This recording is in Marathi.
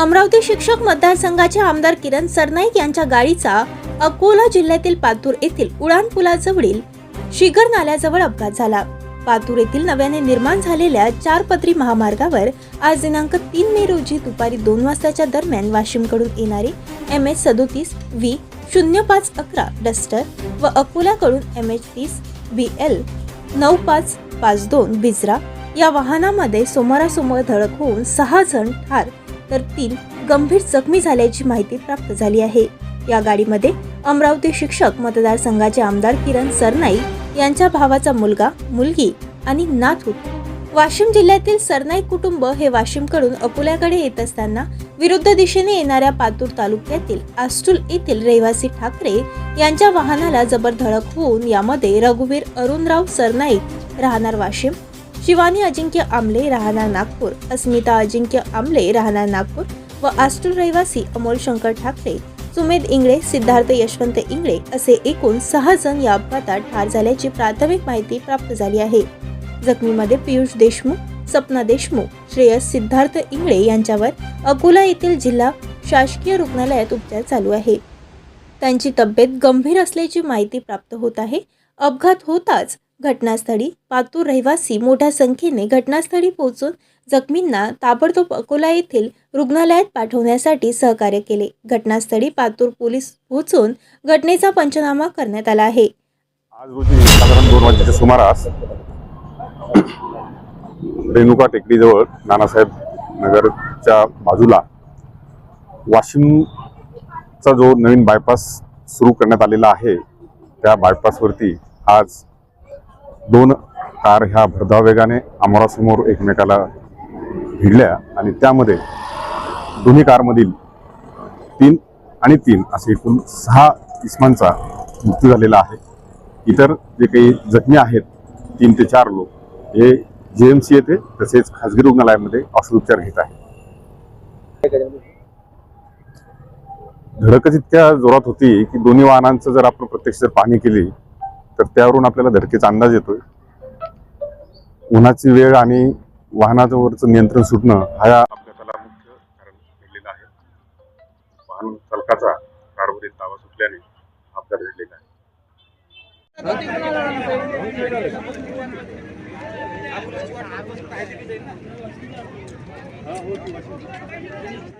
अमरावती शिक्षक मतदारसंघाचे आमदार किरण सरनाईक यांच्या गाडीचा अकोला जिल्ह्यातील पातूर येथील उडान पुलाजवळील शिगर नाल्याजवळ अपघात झाला. पातूर येथील नव्याने निर्माण झालेल्या चार पदरी महामार्गावर आज दिनांक तीन मे रोजी दुपारी दोन वाजताच्या दरम्यान वाशिमकडून येणारी एम एच सदोतीस व्ही शून्य पाच अकरा डस्टर व अकोलाकडून एम एच तीस बी एल नऊ पाच पाच दोन बिजरा या वाहनामध्ये समोरासमोर धडक होऊन सहा जण ठार तर तीन गंभीर जखमी झाल्याची माहिती प्राप्त झाली आहे. या गाडीमध्ये अमरावती शिक्षक मतदारसंघाचे आमदार किरण सरनाईक यांच्या भावाचा मुलगा मुलगी आणि नात. होते वाशिम जिल्ह्यातील सरनाईक कुटुंब हे वाशिमकडून अकोल्याकडे येत असताना विरुद्ध दिशेने येणाऱ्या पातूर तालुक्यातील आस्टूल येथील रहिवासी ठाकरे यांच्या वाहनाला जबर धडक होऊन यामध्ये रघुवीर अरुणराव सरनाईक राहणार वाशिम शिवानी अजिंक्य आमले राहणार नागपूर अस्मिता अजिंक्य आमले राहणार नागपूर व आस्टूल रहिवासी अमोल शंकर ठाकरे सुमेध इंगळे सिद्धार्थ यशवंत इंगळे असे एकूण सहा जण या अपघातात ठार झाल्याची प्राथमिक माहिती प्राप्त झाली आहे. जखमीमध्ये पियुष देशमुख सपना देशमुख श्रेयस सिद्धार्थ इंगळे यांच्यावर अकोला येथील जिल्हा शासकीय रुग्णालयात उपचार चालू आहे. त्यांची तब्येत गंभीर असल्याची माहिती प्राप्त होत आहे. अपघात होताच घटनास्थळी पातूर रहिवासी मोठ्या संख्येने घटनास्थळी पोहोचून जखमींना ताबडतोब अकोला येथील रुग्णालयात पाठवण्यासाठी सहकार्य केले. घटनास्थळी पातूर पोलीस पोहोचून घटनेचा पंचनामा करण्यात आला आहे. आज रोजी साधारण दोन वाजेच्या सुमारास रेणुका टेकडीजवळ नानासाहेब नगरच्या बाजूला वाशिमचा जो नवीन बायपास सुरू करण्यात आलेला आहे त्या बायपासवरती आज दोन कार ह्या भरधाव वेगाने आमोरासमोर एकमेकाला भिडल्या आणि त्यामध्ये दोन्ही कारमधील तीन आणि तीन असे एकूण सहा इसमांचा मृत्यू झालेला आहे. इतर जे काही जखमी आहेत तीन ते चार लोक हे जे एम सी येथे तसेच खाजगी रुग्णालयामध्ये औषधोपचार घेत आहेत. धडकच इतक्या जोरात होती की दोन्ही वाहनांचं जर आपण प्रत्यक्ष जर पाहणी केली तर त्यावरून आपल्याला धडकेचा अंदाज येतोय. उन्हाची वेळ आणि वाहनावरचं नियंत्रण सुटणं हा या अपघाताला मुख्य कारण ठरलेलं आहे. वाहन चालकाचा कारवरील ताबा सुटल्याने अपघात घडलेला आहे.